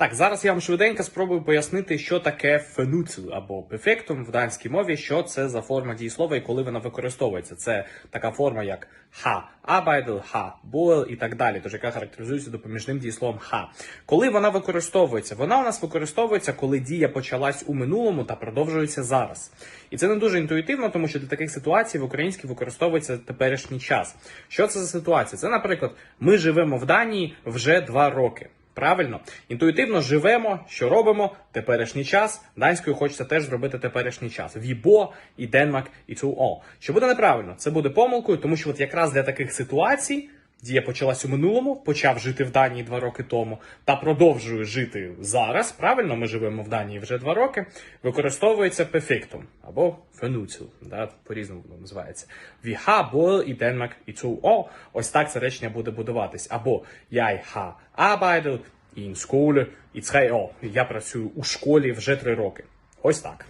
Так, зараз я вам швиденько спробую пояснити, що таке фенуцил або пефектум в данській мові, що це за форма дієслова і коли вона використовується. Це така форма, як ха arbeidel, ха boel і так далі, тож яка характеризується допоміжним дієсловом ха. Коли вона використовується? Вона у нас використовується, коли дія почалась у минулому та продовжується зараз. І це не дуже інтуїтивно, тому що для таких ситуацій в українській використовується теперішній час. Що це за ситуація? Це, наприклад, ми живемо в Данії вже два роки. Правильно, інтуїтивно живемо, що робимо, теперішній час. Данською хочеться теж зробити теперішній час. Вібо і Денмак і ЦУО. Що буде неправильно, це буде помилкою, тому що от якраз для таких ситуацій дія почалась у минулому, почав жити в Данії два роки тому, та продовжує жити зараз. Правильно, ми живемо в Данії вже два роки. Використовується пефіктум або фенуцил, да, по-різному воно називається. Віха, бойл і Денмак і цу о. Ось так це речення буде будуватись. Або я ха arbeidel in skole і tre år. Я працюю у школі вже три роки. Ось так.